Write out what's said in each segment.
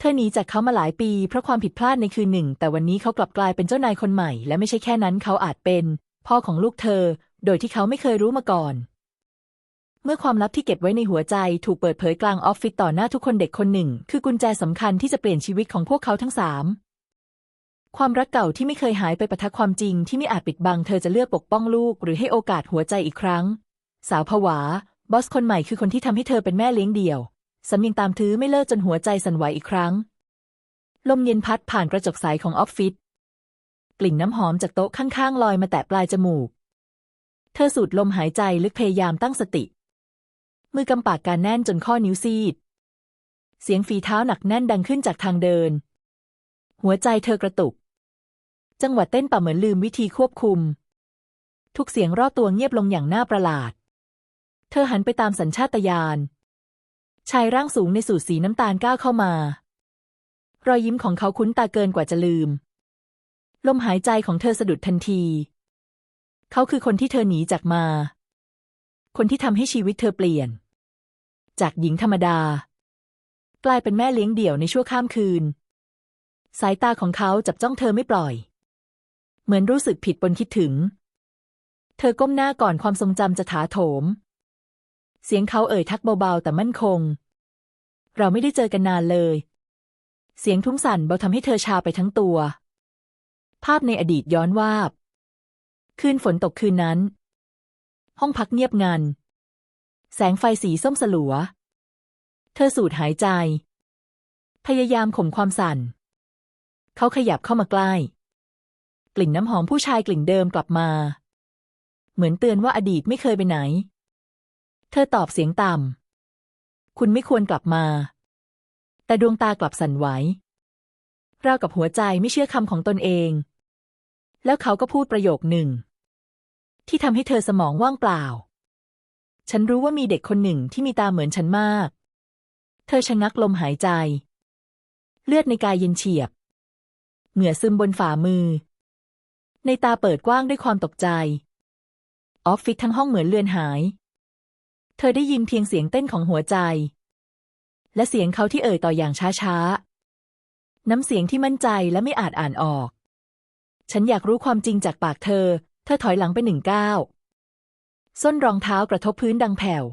เธอหนีจากเขามาหลายปีเพราะความผิดพลาดในคืนหนึ่ง แต่วันนี้เขากลับกลายเป็นเจ้านายคนใหม่ และไม่ใช่แค่นั้นเขาอาจเป็น พ่อของลูกเธอ โดยที่เขาไม่เคยรู้มาก่อน เมื่อความลับที่เก็บไว้ในหัวใจถูกเปิดเผยกลางออฟฟิศต่อหน้าทุกคนเด็กคนหนึ่ง คือกุญแจสำคัญที่จะเปลี่ยนชีวิตของพวกเขาทั้งสามความรักเก่าที่ไม่เคยหายไปปะทะความจริงที่ไม่อาจปิดบัง เธอจะเลือกปกป้องลูก หรือให้โอกาสหัวใจอีกครั้ง สาวผวา บอสคนใหม่คือคนที่ทำให้เธอเป็นแม่เลี้ยงเดี่ยว สำเนียงตามทื้อไม่เลิกจนหัวใจสั่นไหวอีกครั้ง ลมเย็นพัดผ่านกระจกใสของออฟฟิศกลิ่นน้ำหอมจากโต๊ะข้างๆลอยมาแตะปลายจมูก เธอสูดลมหายใจลึกพยายามตั้งสติ มือกำปากการแน่นจนข้อนิ้วซีด เสียงฝีเท้าหนักแน่นดังขึ้นจากทางเดิน หัวใจเธอกระตุก จังหวะเต้นป่าเหมือนลืมวิธีควบคุม ทุกเสียงรอบตัวเงียบลงอย่างน่าประหลาด เธอหันไปตามสัญชาตญาณ ชายร่างสูงในสูทสีน้ำตาลก้าวเข้ามา รอยยิ้มของเขาคุ้นตาเกินกว่าจะลืม ลมหายใจของเธอสะดุดทันที เขาคือคนที่เธอหนีจากมา คนที่ทำให้ชีวิตเธอเปลี่ยน จากหญิงธรรมดา กลายเป็นแม่เลี้ยงเดี่ยวในชั่วข้ามคืน สายตาของเขาจับจ้องเธอไม่ปล่อย เหมือนรู้สึกผิดบนคิดถึง เธอก้มหน้าก่อนความทรงจำจะถาโถม เสียงเขาเอ่ยทักเบาๆแต่มั่นคง เราไม่ได้เจอกันนานเลย เสียงทุ้มสั่นเบาทำให้เธอชาไปทั้งตัว ภาพในอดีตย้อนวาบ คืนฝนตกคืนนั้น ห้องพักเงียบงัน แสงไฟสีส้มสลัว เธอสูดหายใจ พยายามข่มความสั่น เขาขยับเข้ามาใกล้ กลิ่นน้ำหอมผู้ชายกลิ่นเดิมกลับมา เหมือนเตือนว่าอดีตไม่เคยไปไหน เธอตอบเสียงต่ำ คุณไม่ควรกลับมา แต่ดวงตากลับสั่นไหวราวกับหัวใจไม่เชื่อคำของตนเอง แล้วเขาก็พูดประโยคหนึ่ง ที่ทำให้เธอสมองว่างเปล่า ฉันรู้ว่ามีเด็กคนหนึ่งที่มีตาเหมือนฉันมาก เธอชะงักลมหายใจ เลือดในกายเย็นเฉียบ เหงื่อซึมบนฝ่ามือ ในตาเปิดกว้างด้วยความตกใจ ออฟฟิศทั้งห้องเหมือนเลือนหาย เธอได้ยินเพียงเสียงเต้นของหัวใจ และเสียงเขาที่เอ่ยต่ออย่างช้าๆ น้ำเสียงที่มั่นใจและไม่อาจอ่านออก ฉันอยากรู้ความจริงจากปากเธอ เธอถอยหลังไปหนึ่งก้าว ส้นรองเท้ากระทบพื้นดังแผ่ว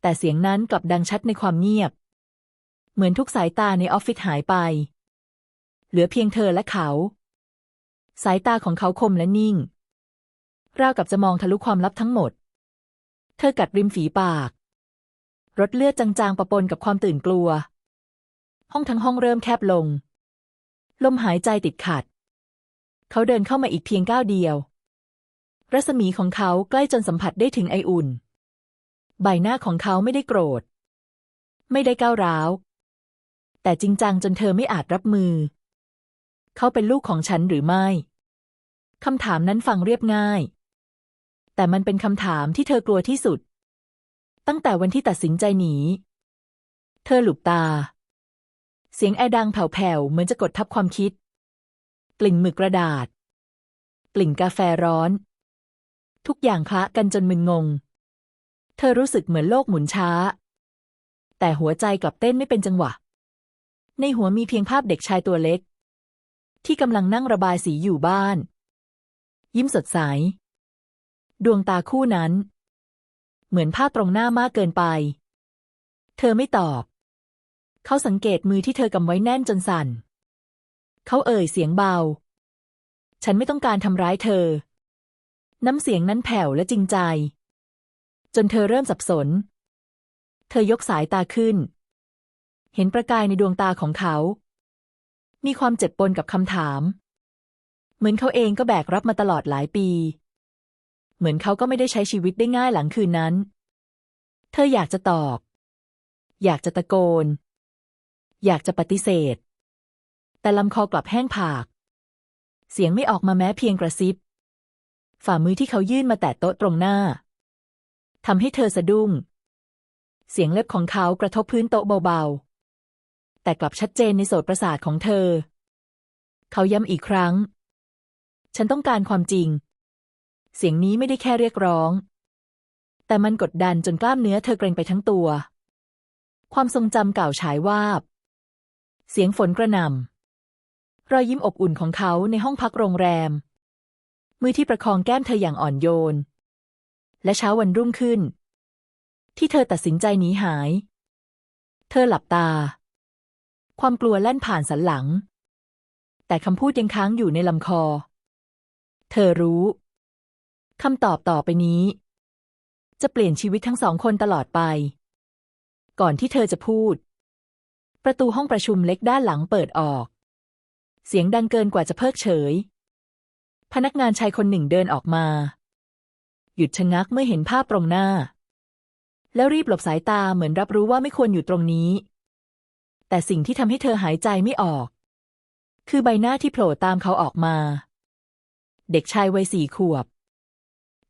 แต่เสียงนั้นกลับดังชัดในความเงียบ เหมือนทุกสายตาในออฟฟิศหายไป เหลือเพียงเธอและเขา สายตาของเขาคมและนิ่ง ราวกับจะมองทะลุความลับทั้งหมด เธอกัดริมฝีปากรถเลือดจางๆปะปนกับความตื่นกลัว ห้องทั้งห้องเริ่มแคบลง ลมหายใจติดขัด เขาเดินเข้ามาอีกเพียงก้าวเดียว รัศมีของเขาใกล้จนสัมผัสได้ถึงไออุ่น ใบหน้าของเขาไม่ได้โกรธ ไม่ได้ก้าวร้าว แต่จริงจังจนเธอไม่อาจรับมือ เขาเป็นลูกของฉันหรือไม่คำถามนั้นฟังเรียบง่าย แต่มันเป็นคำถามที่เธอกลัวที่สุด ตั้งแต่วันที่ตัดสินใจหนี เธอหลุบตา เสียงแอร์ดังแผ่วๆเหมือนจะกดทับความคิด กลิ่นหมึกกระดาษ กลิ่นกาแฟร้อน ทุกอย่างคละกันจนมึนงง เธอรู้สึกเหมือนโลกหมุนช้า แต่หัวใจกลับเต้นไม่เป็นจังหวะ ในหัวมีเพียงภาพเด็กชายตัวเล็ก ที่กำลังนั่งระบายสีอยู่บ้าน ยิ้มสดใส ดวงตาคู่นั้น เหมือนภาตรงหน้ามากเกินไป เธอไม่ตอบ เขาสังเกตมือที่เธอกำไว้แน่นจนสั่น เขาเอ่ยเสียงเบา ฉันไม่ต้องการทำร้ายเธอ น้ำเสียงนั้นแผ่วและจริงใจ จนเธอเริ่มสับสน เธอยกสายตาขึ้น เห็นประกายในดวงตาของเขา มีความเจ็บปนกับคำถาม เหมือนเขาเองก็แบกรับมาตลอดหลายปี เหมือนเขาก็ไม่ได้ใช้ชีวิตได้ง่ายหลังคืนนั้น เธออยากจะตอบ อยากจะตะโกน อยากจะปฏิเสธ แต่ลำคอกลับแห้งผาก เสียงไม่ออกมาแม้เพียงกระซิบ ฝ่ามือที่เขายื่นมาแตะโต๊ะตรงหน้าทำให้เธอสะดุ้ง เสียงเล็บของเขากระทบพื้นโต๊ะเบาๆ แต่กลับชัดเจนในโสตประสาทของเธอ เขาย้ำอีกครั้ง ฉันต้องการความจริง เสียงนี้ไม่ได้แค่เรียกร้อง แต่มันกดดันจนกล้ามเนื้อเธอเกร็งไปทั้งตัว ความทรงจำเก่าฉายวาบ เสียงฝนกระหน่ำรอยยิ้มอบอุ่นของเขาในห้องพักโรงแรม มือที่ประคองแก้มเธออย่างอ่อนโยน และเช้าวันรุ่งขึ้น ที่เธอตัดสินใจหนีหาย เธอหลับตา ความกลัวแล่นผ่านสันหลัง แต่คำพูดยังค้างอยู่ในลำคอ เธอรู้ คำตอบต่อไปนี้ จะเปลี่ยนชีวิตทั้งสองคนตลอดไป ก่อนที่เธอจะพูด ประตูห้องประชุมเล็กด้านหลังเปิดออก เสียงดังเกินกว่าจะเพิกเฉย พนักงานชายคนหนึ่งเดินออกมา หยุดชะงักเมื่อเห็นภาพตรงหน้า แล้วรีบหลบสายตาเหมือนรับรู้ว่าไม่ควรอยู่ตรงนี้ แต่สิ่งที่ทำให้เธอหายใจไม่ออก คือใบหน้าที่โผล่ตามเขาออกมา เด็กชายวัยสี่ขวบ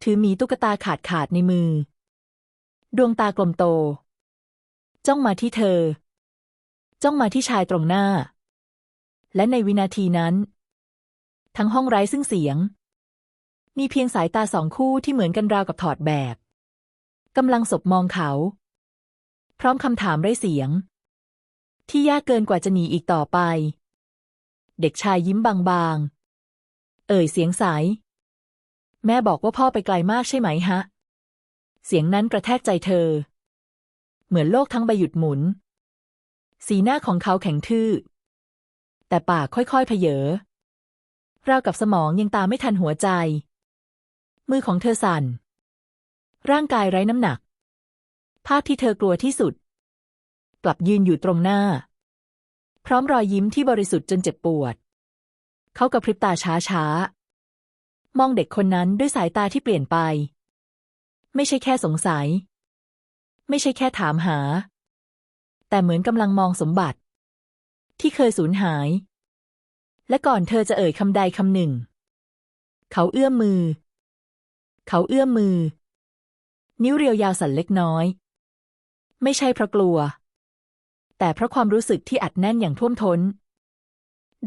ถือหมีตุ๊กตาขาดขาดในมือ ดวงตากลมโต จ้องมาที่เธอ จ้องมาที่ชายตรงหน้า และในวินาทีนั้น ทั้งห้องไร้ซึ่งเสียง มีเพียงสายตาสองคู่ที่เหมือนกันราวกับถอดแบบกำลังสบมองเขา พร้อมคำถามไร้เสียง ที่ยากเกินกว่าจะหนีอีกต่อไป เด็กชายยิ้มบางๆ เอ่ยเสียงใส แม่บอกว่าพ่อไปไกลมากใช่ไหมฮะ เสียงนั้นกระแทกใจเธอ เหมือนโลกทั้งใบหยุดหมุน สีหน้าของเขาแข็งทื่อ แต่ปากค่อยๆเพเยอราวกับสมองยังตามไม่ทันหัวใจ มือของเธอสั่น ร่างกายไร้น้ำหนัก ภาพที่เธอกลัวที่สุด กลับยืนอยู่ตรงหน้า พร้อมรอยยิ้มที่บริสุทธิ์จนเจ็บปวด เขากระพริบตาช้าๆ มองเด็กคนนั้นด้วยสายตาที่เปลี่ยนไป ไม่ใช่แค่สงสัย ไม่ใช่แค่ถามหา แต่เหมือนกำลังมองสมบัติ ที่เคยสูญหาย และก่อนเธอจะเอ่ยคำใดคำหนึ่ง เขาเอื้อมมือ เขาเอื้อมมือ นิ้วเรียวยาวสั่นเล็กน้อย ไม่ใช่เพราะกลัว แต่เพราะความรู้สึกที่อัดแน่นอย่างท่วมท้น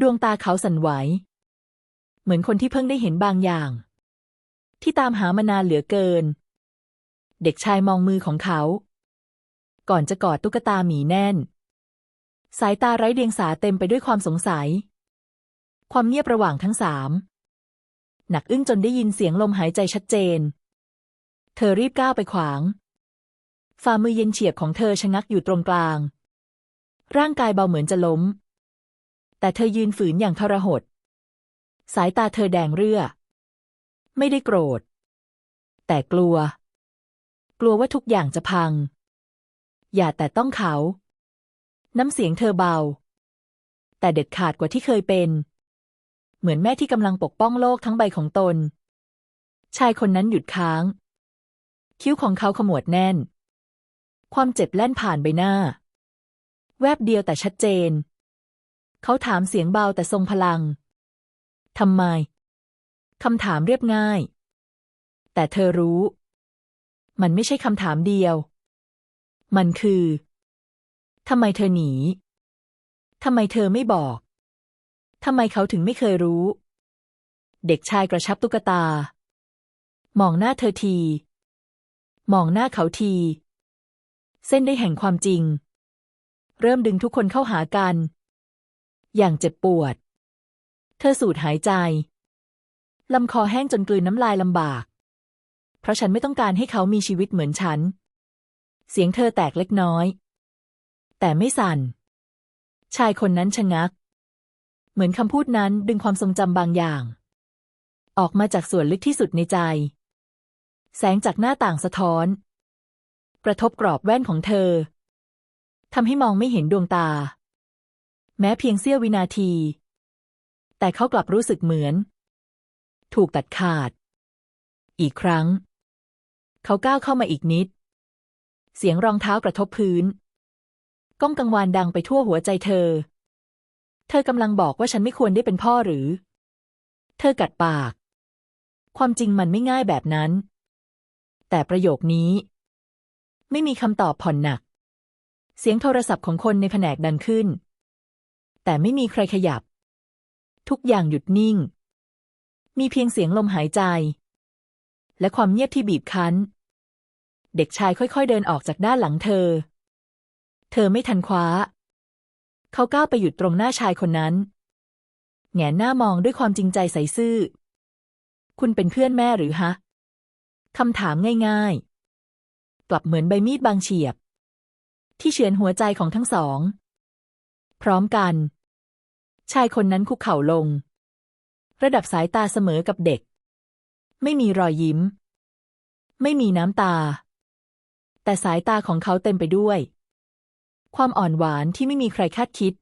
ดวงตาเขาสั่นไหว เหมือนคนที่เพิ่งได้เห็นบางอย่าง ที่ตามหามานานเหลือเกิน เด็กชายมองมือของเขา ก่อนจะกอดตุ๊กตาหมีแน่น สายตาไร้เดียงสาเต็มไปด้วยความสงสัย ความเงียบระหว่างทั้งสามหนักอึ้งจนได้ยินเสียงลมหายใจชัดเจน เธอรีบก้าวไปขวาง ฝ่ามือเย็นเฉียบของเธอชะงักอยู่ตรงกลาง ร่างกายเบาเหมือนจะล้ม แต่เธอยืนฝืนอย่างทรหด สายตาเธอแดงเรื่อ ไม่ได้โกรธ แต่กลัว กลัวว่าทุกอย่างจะพัง อย่าแต่ต้องเขา น้ำเสียงเธอเบา แต่เด็ดขาดกว่าที่เคยเป็น เหมือนแม่ที่กำลังปกป้องโลกทั้งใบของตน ชายคนนั้นหยุดค้าง คิ้วของเขาขมวดแน่น ความเจ็บแล่นผ่านใบหน้า แวบเดียวแต่ชัดเจน เขาถามเสียงเบาแต่ทรงพลัง ทำไม คำถามเรียบง่าย แต่เธอรู้ มันไม่ใช่คำถามเดียว มันคือทำไมเธอหนีทำไมเธอไม่บอกทำไมเขาถึงไม่เคยรู้ เด็กชายกระชับตุ๊กตา มองหน้าเธอที มองหน้าเขาที เส้นได้แห่งความจริง เริ่มดึงทุกคนเข้าหากัน อย่างเจ็บปวด เธอสูดหายใจ ลำคอแห้งจนกลืนน้ำลายลำบาก เพราะฉันไม่ต้องการให้เขามีชีวิตเหมือนฉัน เสียงเธอแตกเล็กน้อย แต่ไม่สั่น ชายคนนั้นชะงัก เหมือนคำพูดนั้นดึงความทรงจำบางอย่าง ออกมาจากส่วนลึกที่สุดในใจ แสงจากหน้าต่างสะท้อน กระทบกรอบแว่นของเธอทำให้มองไม่เห็นดวงตา แม้เพียงเสี้ยววินาที แต่เขากลับรู้สึกเหมือน ถูกตัดขาด อีกครั้ง เขาก้าวเข้ามาอีกนิด เสียงรองเท้ากระทบพื้น ก้องกังวานดังไปทั่วหัวใจเธอ เธอกำลังบอกว่าฉันไม่ควรได้เป็นพ่อหรือ เธอกัดปาก ความจริงมันไม่ง่ายแบบนั้น แต่ประโยคนี้ ไม่มีคำตอบผ่อนหนัก เสียงโทรศัพท์ของคนในแผนกดังขึ้น แต่ไม่มีใครขยับ ทุกอย่างหยุดนิ่ง มีเพียงเสียงลมหายใจ และความเงียบที่บีบคั้น เด็กชายค่อยๆเดินออกจากด้านหลังเธอ เธอไม่ทันคว้า เขาก้าวไปหยุดตรงหน้าชายคนนั้น แงนหน้ามองด้วยความจริงใจใสซื่อ คุณเป็นเพื่อนแม่หรือฮะคำถามง่ายๆ กลับเหมือนใบมีดบางเฉียบ ที่เฉือนหัวใจของทั้งสอง พร้อมกัน ชายคนนั้นคุกเข่าลง ระดับสายตาเสมอกับเด็ก ไม่มีรอยยิ้ม ไม่มีน้ำตา แต่สายตาของเขาเต็มไปด้วย ความอ่อนหวานที่ไม่มีใครคาดคิด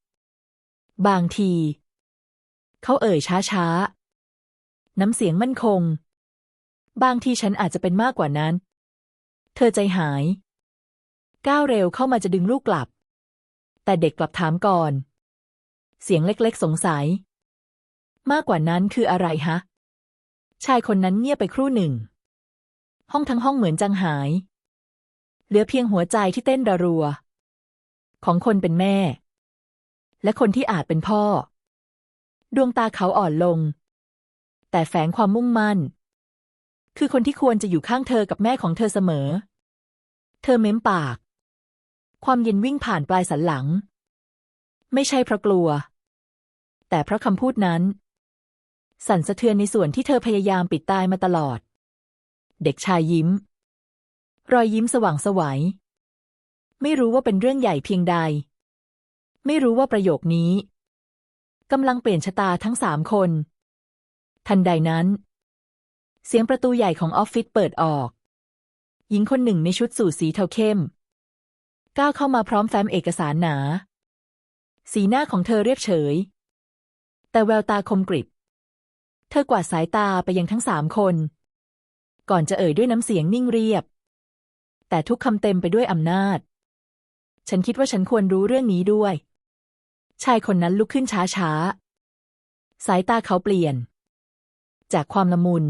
บางที เขาเอ่ยช้าๆ น้ำเสียงมั่นคง บางทีฉันอาจจะเป็นมากกว่านั้น เธอใจหาย ก้าวเร็วเข้ามาจะดึงลูกกลับ แต่เด็กกลับถามก่อน เสียงเล็กๆ สงสัย มากกว่านั้นคืออะไรฮะ ชายคนนั้นเงียบไปครู่หนึ่ง ห้องทั้งห้องเหมือนจังหาย เหลือเพียงหัวใจที่เต้นระรัว ของคนเป็นแม่ และคนที่อาจเป็นพ่อ ดวงตาเขาอ่อนลง แต่แฝงความมุ่งมั่น คือคนที่ควรจะอยู่ข้างเธอกับแม่ของเธอเสมอ เธอเม้มปาก ความเย็นวิ่งผ่านปลายสันหลังไม่ใช่เพราะกลัว แต่เพราะคำพูดนั้น สั่นสะเทือนในส่วนที่เธอพยายามปิดตายมาตลอด เด็กชายยิ้ม รอยยิ้มสว่างสวัย ไม่รู้ว่าเป็นเรื่องใหญ่เพียงใด ไม่รู้ว่าประโยคนี้กำลังเปลี่ยนชะตาทั้งสามคน ทันใดนั้น เสียงประตูใหญ่ของออฟฟิศเปิดออก หญิงคนหนึ่งในชุดสูทสีเทาเข้ม ก้าวเข้ามาพร้อมแฟ้มเอกสารหนา สีหน้าของเธอเรียบเฉย แต่แววตาคมกริบ เธอกวาดสายตาไปยังทั้งสามคน ก่อนจะเอ่ยด้วยน้ำเสียงนิ่งเรียบ แต่ทุกคำเต็มไปด้วยอำนาจ ฉันคิดว่าฉันควรรู้เรื่องนี้ด้วย ชายคนนั้นลุกขึ้นช้าๆ สายตาเขาเปลี่ยน จากความละมุน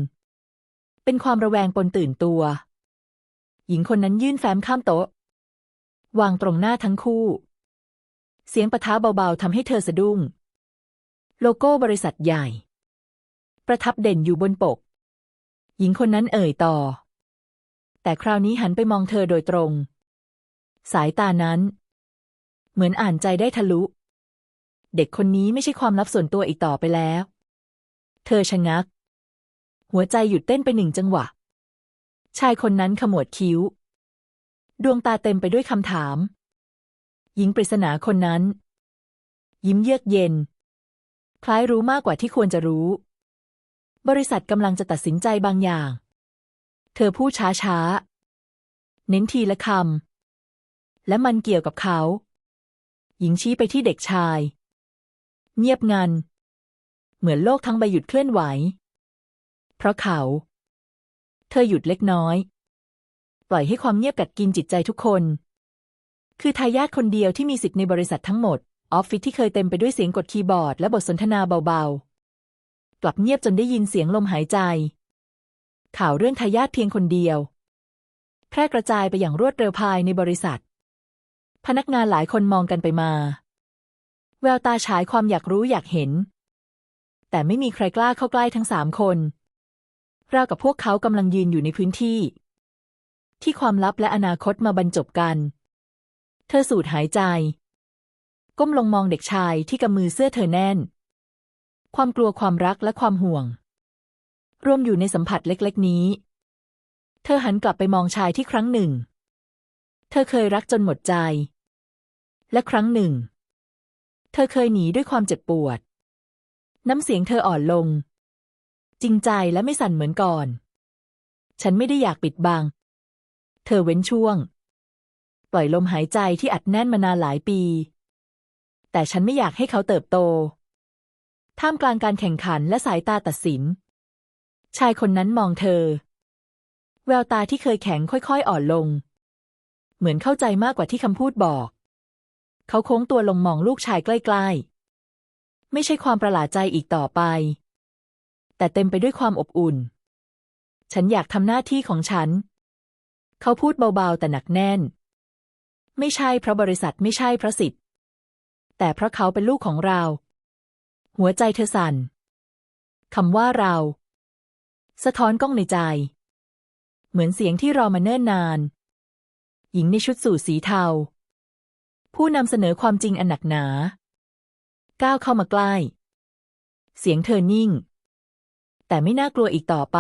เป็นความระแวงปนตื่นตัว หญิงคนนั้นยื่นแฟ้มข้ามโต๊ะ วางตรงหน้าทั้งคู่ เสียงปะทะเบาๆทำให้เธอสะดุ้ง โลโก้บริษัทใหญ่ ประทับเด่นอยู่บนปก หญิงคนนั้นเอ่ยต่อ แต่คราวนี้หันไปมองเธอโดยตรง สายตานั้น เหมือนอ่านใจได้ทะลุ เด็กคนนี้ไม่ใช่ความลับส่วนตัวอีกต่อไปแล้ว เธอชะงัก หัวใจหยุดเต้นไปหนึ่งจังหวะ ชายคนนั้นขมวดคิ้ว ดวงตาเต็มไปด้วยคำถาม หญิงปริศนาคนนั้น ยิ้มเยือกเย็น คล้ายรู้มากกว่าที่ควรจะรู้ บริษัทกำลังจะตัดสินใจบางอย่าง เธอพูดช้าๆเน้นทีละคำ และมันเกี่ยวกับเขา หญิงชี้ไปที่เด็กชาย เงียบงัน เหมือนโลกทั้งใบหยุดเคลื่อนไหว เพราะเขา เธอหยุดเล็กน้อย ปล่อยให้ความเงียบกัดกินจิตใจทุกคน คือทายาทคนเดียวที่มีสิทธิ์ในบริษัททั้งหมด ออฟฟิศที่เคยเต็มไปด้วยเสียงกดคีย์บอร์ดและบทสนทนาเบาๆ กลับเงียบจนได้ยินเสียงลมหายใจ ข่าวเรื่องทายาทเพียงคนเดียว แพร่กระจายไปอย่างรวดเร็วภายในบริษัท พนักงานหลายคนมองกันไปมา แววตาฉายความอยากรู้อยากเห็น แต่ไม่มีใครกล้าเข้าใกล้ทั้งสามคนราวกับพวกเขากำลังยืนอยู่ในพื้นที่ ที่ความลับและอนาคตมาบรรจบกัน เธอสูดหายใจ ก้มลงมองเด็กชายที่กำมือเสื้อเธอแน่น ความกลัวความรักและความห่วง รวมอยู่ในสัมผัสเล็กๆนี้ เธอหันกลับไปมองชายที่ครั้งหนึ่ง เธอเคยรักจนหมดใจ และครั้งหนึ่ง เธอเคยหนีด้วยความเจ็บปวด น้ำเสียงเธออ่อนลง จริงใจและไม่สั่นเหมือนก่อน ฉันไม่ได้อยากปิดบัง เธอเว้นช่วง ปล่อยลมหายใจที่อัดแน่นมานานหลายปี แต่ฉันไม่อยากให้เขาเติบโต ท่ามกลางการแข่งขันและสายตาตัดสิน ชายคนนั้นมองเธอ แววตาที่เคยแข็งค่อยๆ อ่อนลง เหมือนเข้าใจมากกว่าที่คำพูดบอก เขาโค้งตัวลงมองลูกชายใกล้ๆ ไม่ใช่ความประหลาดใจอีกต่อไป แต่เต็มไปด้วยความอบอุ่น ฉันอยากทำหน้าที่ของฉัน เขาพูดเบาๆแต่หนักแน่น ไม่ใช่เพราะบริษัทไม่ใช่เพราะสิทธิ แต่เพราะเขาเป็นลูกของเรา หัวใจเธอสั่นคำว่าเรา สะท้อนกล้องในใจ เหมือนเสียงที่รอมาเนิ่นนาน หญิงในชุดสูทสีเทา ผู้นำเสนอความจริงอันหนักหนา ก้าวเข้ามาใกล้ เสียงเธอนิ่ง แต่ไม่น่ากลัวอีกต่อไป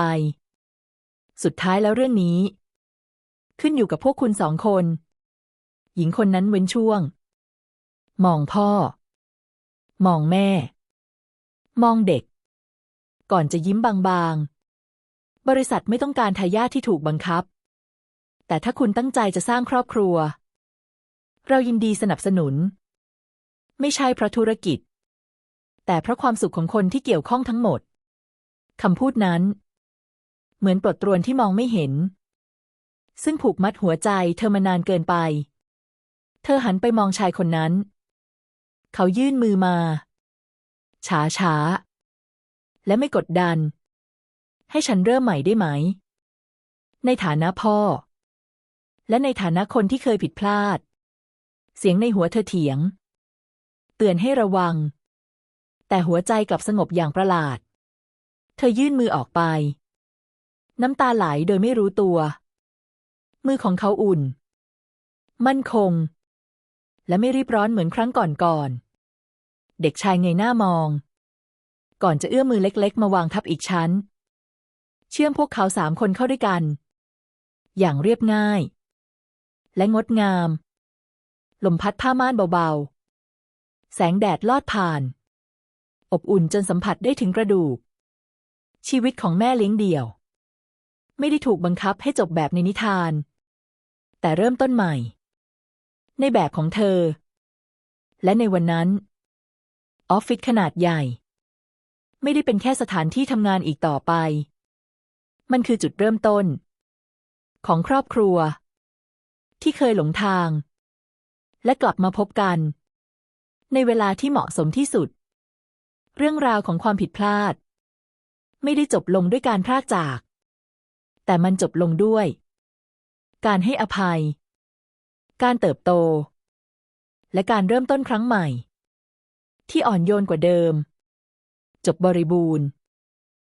สุดท้ายแล้วเรื่องนี้ ขึ้นอยู่กับพวกคุณสองคน หญิงคนนั้นเว้นช่วง มองพ่อ มองแม่ มองเด็ก ก่อนจะยิ้มบางๆ บริษัทไม่ต้องการทายาทที่ถูกบังคับ แต่ถ้าคุณตั้งใจจะสร้างครอบครัว เรายินดีสนับสนุน ไม่ใช่เพราะธุรกิจ แต่เพราะความสุขของคนที่เกี่ยวข้องทั้งหมดคำพูดนั้น เหมือนปลดตรวนที่มองไม่เห็น ซึ่งผูกมัดหัวใจเธอมานานเกินไป เธอหันไปมองชายคนนั้น เขายื่นมือมา ช้าช้า และไม่กดดัน ให้ฉันเริ่มใหม่ได้ไหม ในฐานะพ่อ และในฐานะคนที่เคยผิดพลาด เสียงในหัวเธอเถียง เตือนให้ระวัง แต่หัวใจกลับสงบอย่างประหลาด เธอยื่นมือออกไป น้ำตาไหลโดยไม่รู้ตัว มือของเขาอุ่น มั่นคงและไม่รีบร้อนเหมือนครั้งก่อนๆ เด็กชายเงยหน้ามอง ก่อนจะเอื้อมมือเล็ก ๆ มาวางทับอีกชั้น เชื่อมพวกเขาสามคนเข้าด้วยกัน อย่างเรียบง่าย และงดงาม ลมพัดผ้าม่านเบาๆ แสงแดดลอดผ่าน อบอุ่นจนสัมผัสได้ถึงกระดูก ชีวิตของแม่เลี้ยงเดี่ยว ไม่ได้ถูกบังคับให้จบแบบในนิทาน แต่เริ่มต้นใหม่ ในแบบของเธอ และในวันนั้น ออฟฟิศขนาดใหญ่ ไม่ได้เป็นแค่สถานที่ทำงานอีกต่อไป มันคือจุดเริ่มต้น ของครอบครัว ที่เคยหลงทาง และกลับมาพบกัน ในเวลาที่เหมาะสมที่สุด เรื่องราวของความผิดพลาด ไม่ได้จบลงด้วยการพรากจาก แต่มันจบลงด้วย การให้อภัย การเติบโต และการเริ่มต้นครั้งใหม่ ที่อ่อนโยนกว่าเดิม จบบริบูรณ์